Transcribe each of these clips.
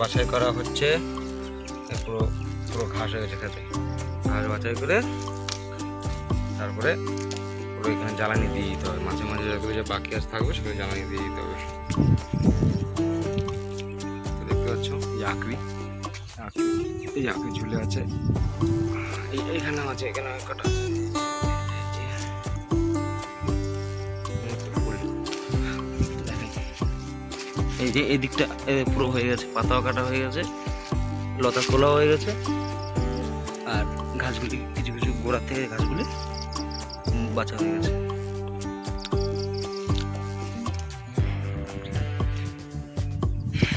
বাছাই করা হচ্ছে। পুরো পুরো ঘাস হয়ে গেছে খেতে। ঘাস বাছাই করে তারপরে পুরো এখানে জ্বালানি দিয়ে দিতে হবে। মাঝে মাঝে যেগুলো যে বাকি আজ থাকবে, সেগুলো জ্বালানি দিয়ে দিতে হবে। দেখতে পাচ্ছ আকরি আকরি এই ঝুলে আছে, এই এইখানে আছে এখানে কটা আছে এই যে এই দিকটা এ, পুরো হয়ে গেছে পাতাও কাটা হয়ে গেছে লতা তোলাও হয়ে গেছে আর ঘাসগুলি কিছু কিছু গোড়ার থেকে ঘাসগুলি বাঁচা হয়ে গেছে।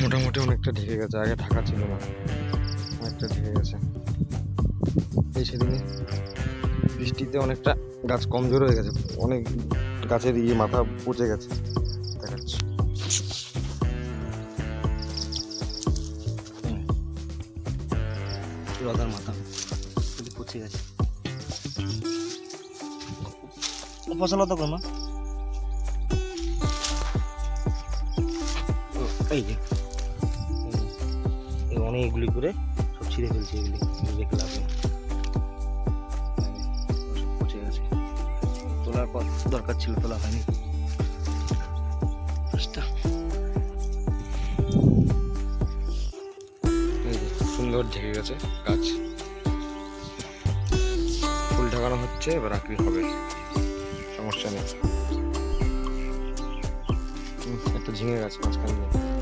মোটামুটি অনেকটা ঢেকে গেছে আগে ঢাকা ছিল না অনেকটা ঢেকে গেছে। এই সেদিনে বৃষ্টিতে অনেকটা গাছ কমজোর হয়ে গেছে অনেক গাছের ইয়ে মাথা পচে গেছে দেখাচ্ছে। লতার মাথা। পচে গেছে। পচা লতা কর মা? ও, এই যে। অনেকগুলি করে সব ছিঁড়ে ফেলছে এগুলি। এই, সব পচে গেছে। তোলার পর দরকার ছিল তোলা হয়নি। সুন্দর ঢেকে গেছে গাছ। ফুল ঢাকানো হচ্ছে, এবার আঁকড়ি হবে। সমস্যা নেই। একটা ঝিঙে গাছ মাঝখানে।